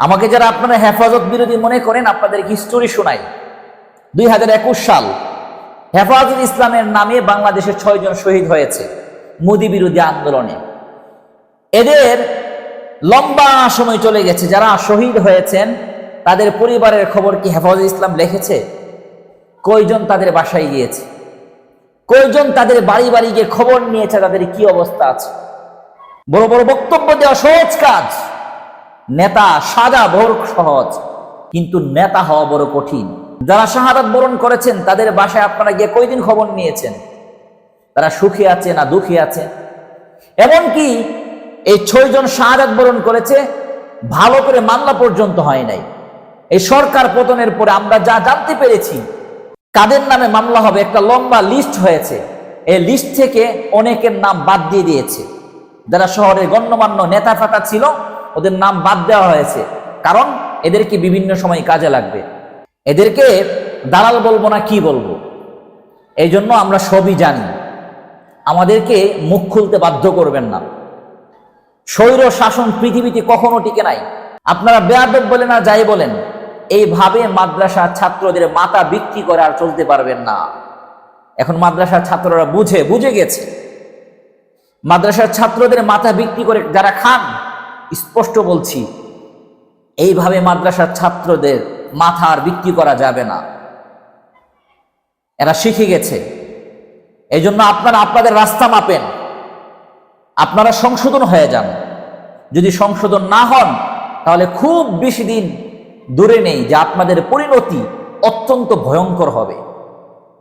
আমাকে যারা আপনারা হেফাজত বিরোধী মনে করেন, আপনাদের হিস্টোরি শোনাই। দুই হাজার একুশ সাল, হেফাজত ইসলামের নামে বাংলাদেশের ছয়জন শহীদ হয়েছে মোদি বিরোধী আন্দোলনে। এদের লম্বা সময় চলে গেছে। যারা শহীদ হয়েছেন, তাদের পরিবারের খবর কি হেফাজত ইসলাম লিখেছে? কয়জন তাদের বাসায় গিয়েছে? কয়জন তাদের বাড়ি বাড়ি গিয়ে খবর নিয়েছে? তাদের কি অবস্থা আছে? বড় বড় বক্তব্য দেওয়া সহজ কাজ। নেতা সাজা বড় সহজ, কিন্তু নেতা হওয়া বড় কঠিন। যারা শাহাদাত বরণ করেছেন, তাদের বাসায় আপনারা গিয়ে কয়দিন খবর নিয়েছেন? তারা সুখী আছে না দুঃখী আছে? এমনকি এই ছয়জন শাহাদাত বরণ করেছে, ভালো করে মামলা পর্যন্ত হয় নাই। এই সরকার পতনের পরে আমরা যা জানতে পেরেছি, কাদের নামে মামলা হবে একটা লম্বা লিস্ট হয়েছে। এই লিস্ট থেকে অনেকের নাম বাদ দিয়ে দিয়েছে। যারা শহরের গণ্যমান্য নেতা ফাতা ছিল ওদের নাম বাদ দেওয়া হয়েছে। কারণ এদেরকে বিভিন্ন সময় কাজে লাগবে। এদেরকে দালাল বলব না কি বলব? এই জন্য আমরা সবই জানি, আমাদেরকে মুখ খুলতে বাধ্য করবেন না। স্বৈর শাসন পৃথিবীতে কখনো টিকে নাই। আপনারা বেয়াদব বলে না যাই বলেন, এইভাবে মাদ্রাসার ছাত্রদের মাথা বিক্রি করে আর চলতে পারবেন না। এখন মাদ্রাসার ছাত্ররা বুঝে বুঝে গেছে। মাদ্রাসার ছাত্রদের মাথা বিক্রি করে যারা খান স্পষ্ট বলছি, এইভাবে মাদ্রাসার ছাত্রদের মাথা আর বিক্রি করা যাবে না। এরা শিখে গেছে। এই জন্য আপনারা আপনাদের রাস্তা মাপেন। আপনারা সংশোধন হয়ে যান। যদি সংশোধন না হন, তাহলে খুব বেশি দিন দূরে নেই, যে আপনাদের পরিণতি অত্যন্ত ভয়ঙ্কর হবে।